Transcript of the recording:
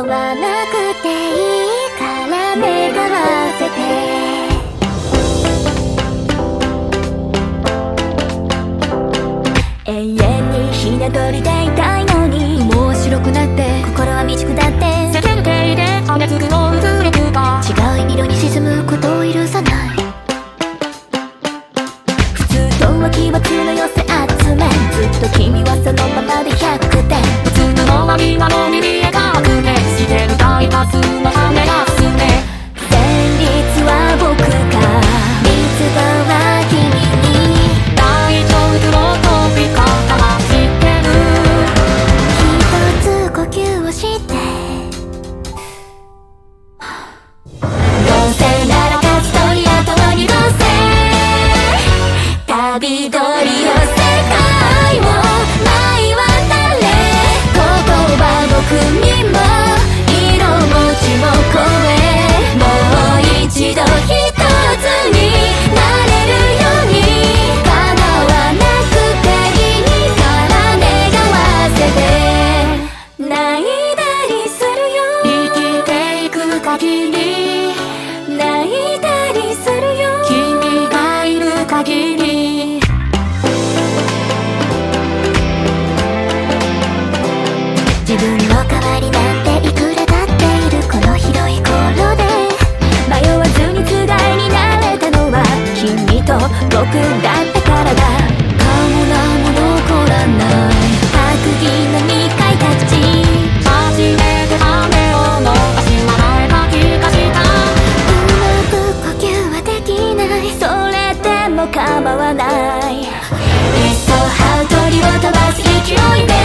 わなくていいから願わせて。永遠にひな鳥でいた旅鳥を世界を舞い渡れ言葉僕にも色文字も超えもう一度一つになれるように叶わなくていいから願わせて泣いたりするよ生きていく限り泣いたりするよ君がいる限り自分の代わりなんていくらだっているこの広い頃で迷わずにつがいになれたのは君と僕だったからだかもなも残らない白銀の二階タッチ初めて雨を逃し笑えた気がしたうまく呼吸はできないそれでも構わないいっそ羽鳥を飛ばす勢いで